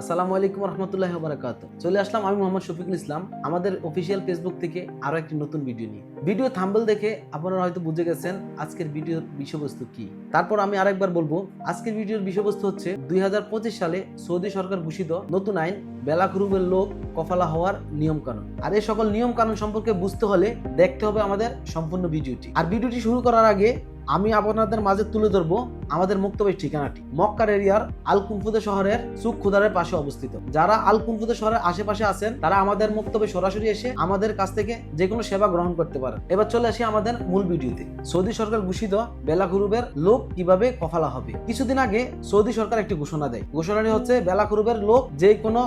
আসসালামু আলাইকুম রহমতুল্লাহ বারাকাত চলে আসলাম আমি মোহাম্মদ শফিকুল ইসলাম, আমাদের অফিসিয়াল ফেসবুক থেকে আরও একটি নতুন ভিডিও নিয়ে। ভিডিও থাম্বল দেখে আপনারা হয়তো বুঝে গেছেন আজকের ভিডিওর বিষয়বস্তু কি। তারপর আমি আরেকবার বলব, আজকের ভিডিওর বিষয়বস্তু হচ্ছে দুই হাজার পঁচিশ সালে সৌদি সরকার ঘোষিত নতুন আইন বেলাক্রুবের লোক কফালা হওয়ার নিয়ম কানুন আর এই সকল নিয়ম কানুন সম্পর্কে বুঝতে হলে দেখতে হবে আমাদের সম্পূর্ণ ভিডিওটি আর ভিডিওটি শুরু করার আগে আমি আপনাদের মাঝে তুলে ধরবো আমাদের মুক্তবের ঠিকানাটি। মক্কার এরিয়ার আল কুমফুদে শহরের সুখ খুদারের পাশে অবস্থিত। যারা আল কুমফুদে শহরের আশেপাশে আছেন, তারা আমাদের মুক্তবে সরাসরি এসে আমাদের কাছ থেকে যে কোনো সেবা গ্রহণ করতে পারেন। এবার চলে আসি আমাদের মূল ভিডিওতে। সৌদি সরকার ঘোষিত বেলাকুরুবের লোক কীভাবে কফালা হবে। কিছুদিন আগে সৌদি সরকার একটি ঘোষণা দেয়। ঘোষণাটি হচ্ছে বেলাকুরুবের লোক যে কোনো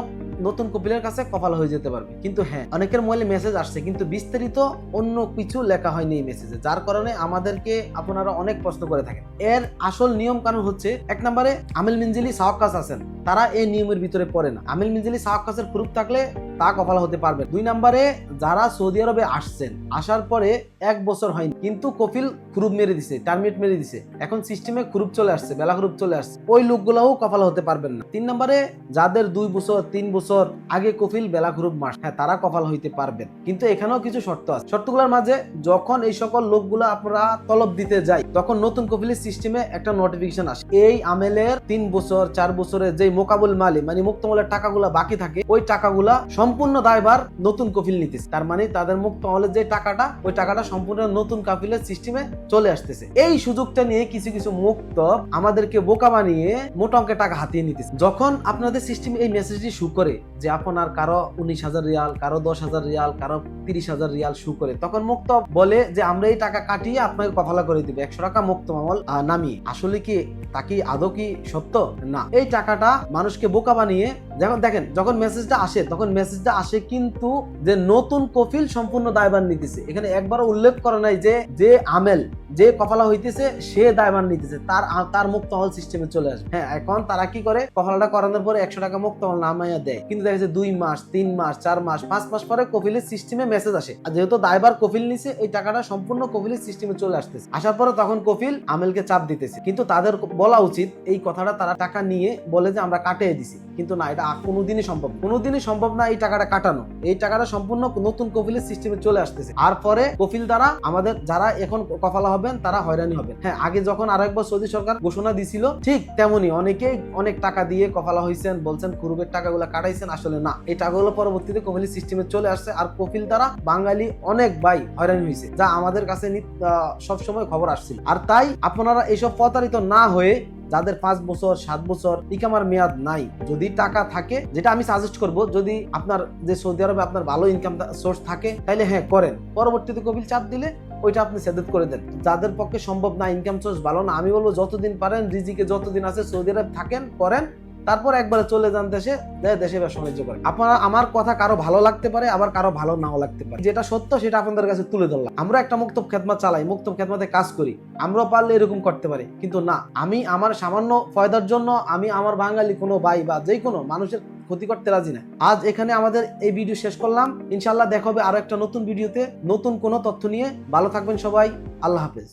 নতুন কপিলের কাছে কপাল হয়ে যেতে পারবে। কিন্তু হ্যাঁ অনেকের মোবাইলে মেসেজ আসছে, কিন্তু বিস্তারিত অন্য কিছু লেখা হয়নি এই মেসেজে যার কারণে আমাদেরকে আপনারা অনেক প্রশ্ন করে থাকেন। এর আসল নিয়ম কারণ হচ্ছে, এক নম্বরে আমিল মিঞ্জিলি সাহকাস আছেন। তারা এই নিয়মের ভিতরে পড়ে না। আমিল মিনজিলি সাহকাসের প্রুফ থাকলে তা কপাল হতে পারবে দুই নম্বরে, যারা সৌদি আরবে আসছেন, আসার পরে এক বছর হয়নি, কিন্তু কপিল খুরুপ মেরে দিছে, টার্মিনেট মেরে দিছে। এখন সিস্টেমে খুরুপ চলে আসছে, বেলা খুরুপ চলে আসছে। ওই লোকগুলাও কপাল হতে পারবেন না। তিন নম্বরে, যাদের দুই বছর, তিন বছর আগে কপিল বেলা খুরুপ মাস হ্যাঁ তারা কপাল হইতে পারবেন। কিন্তু এখানেও কিছু শর্ত আছে। শর্তগুলোর মাঝে যখন এই সকল লোকগুলো আপনারা তলব দিতে যায়, তখন নতুন কপিলের সিস্টেমে একটা নোটিফিকেশন আসে। এই আমেলের তিন বছর, চার বছরের যে মোকাবুল মালে মানে মুক্তমলের টাকাগুলা বাকি থাকে ওই টাকাগুলা সম্পূর্ণ দায়ভার নতুন কফিল নিতেছে। তার মানে তাদের মুক্ত আমলের যে টাকাটা ওই টাকাটা সম্পূর্ণ নতুন কাফিলের সিস্টেমে চলে আসতেছে। এই সুযোগটা নিয়ে কিছু কিছু মুক্ত আমাদেরকে বোকা বানিয়ে মোটা অঙ্কের টাকা হাতিয়ে নিতেছে। যখন আপনাদের সিস্টেম এই মেসেজটি শু করে যে আপনার কারও উনিশ হাজার রিয়াল কারও দশ হাজার রিয়াল কারও তিরিশ হাজার রিয়াল শু করে তখন মুক্ত বলে যে আমরা এই টাকা কাটিয়ে আপনাকে কফালা করে দিবে একশো টাকা মুক্ত আহ, নামিয়ে। আসলে কি তা কি আদৌ কি সত্য? না। এই টাকাটা মানুষকে বোকা বানিয়ে যখন দেখেন, যখন মেসেজটা আসে, তখন মেসেজটা আসে কিন্তু যে নতুন কফিল সম্পূর্ণ দায়ভার নিতেছে। এখানে একবারও উল্লেখ করে নাই যে যে আমেল, যে কফালা হইতেছে, সে দায়ভার নিতেছে। তার তার মুক্ত হল সিস্টেমে চলে আসবে। হ্যাঁ এখন তারা কি করে? কফালাটা করানোর পরে একশো টাকা মুক্ত হল নামাইয়া দেয়। কিন্তু দেখা যাচ্ছে দুই মাস, তিন মাস, চার মাস, পাঁচ মাস পরে কফিলের সিস্টেমে মেসেজ আসে। আর যেহেতু দায়বার কফিল নিছে, এই টাকাটা সম্পূর্ণ কফিলের সিস্টেমে চলে আসতেছে। আসার পরে তখন কফিল আমেলকে চাপ দিতেছে। কিন্তু তাদের বলা উচিত, এই কথাটা তারা টাকা নিয়ে বলে যে, আমরা কাটিয়ে দিছি। কিন্তু না, এটা কোনোদিনই সম্ভব। কোনোদিনই সম্ভব না এই টাকাটা কাটানো। এই টাকাটা সম্পূর্ণ নতুন কফিলের সিস্টেমে চলে আসতেছে। আর পরে কফিল দ্বারা আমাদের যারা এখন কফালা হবেন, তারা হয়রানি হবেন। হ্যাঁ আগে যখন আরও একবার সৌদি সরকার ঘোষণা দিছিল, ঠিক তেমনি অনেকেই অনেক টাকা দিয়ে কফালা হয়েছেন বলছেন কুরুবের টাকাগুলো কাটাইছেন, আসলে না। এই টাকাগুলো পরবর্তীতে কফিলের সিস্টেমে চলে আসছে আর কফিল দ্বারা বাঙালি অনেক ভাই হয়রানি হয়েছে যা আমাদের কাছে সব সময় খবর আসছিল। আর তাই আপনারা এইসব প্রতারিত না হয়ে যাদের পাঁচ বছর, সাত বছর ইকামার মেয়াদ নাই, যদি টাকা থাকে, যেটা আমি সাজেস্ট করব, যদি আপনার যে সৌদি আরবে আপনার ভালো ইনকাম সোর্স থাকে তাহলে হ্যাঁ করেন। পরবর্তীতে কবিল চাপ দিলে, ওইটা আপনি সেদেত করে দেন। যাদের পক্ষে সম্ভব না ইনকাম সোর্স ভালো না, আমি বলব যতদিন পারেন, রিজিকে যতদিন আছে সৌদি আরব থাকেন, করেন। তারপর একবারে চলে যান দেশে দেশে ব্যবসা বাণিজ্য করেন। আপনারা আমার কথা কারও ভালো লাগতে পারে, আবার কারও ভালো নাও লাগতে পারে। যেটা সত্য, সেটা আপনাদের কাছে তুলে ধরলাম। আমরা একটা মুক্ত খেদমত চালাই মুক্ত খেদমতে কাজ করি। আমরাও পারলে এরকম করতে পারি। কিন্তু না, আমি আমার সামান্য ফয়দার জন্য আমি আমার বাঙালি কোনো ভাই বা যে কোনো মানুষের ক্ষতি করতে রাজি না। আজ এখানে আমাদের এই ভিডিও শেষ করলাম। ইনশাল্লাহ দেখা হবে আরও একটা নতুন ভিডিওতে নতুন কোনো তথ্য নিয়ে। ভালো থাকবেন সবাই। আল্লাহ হাফেজ।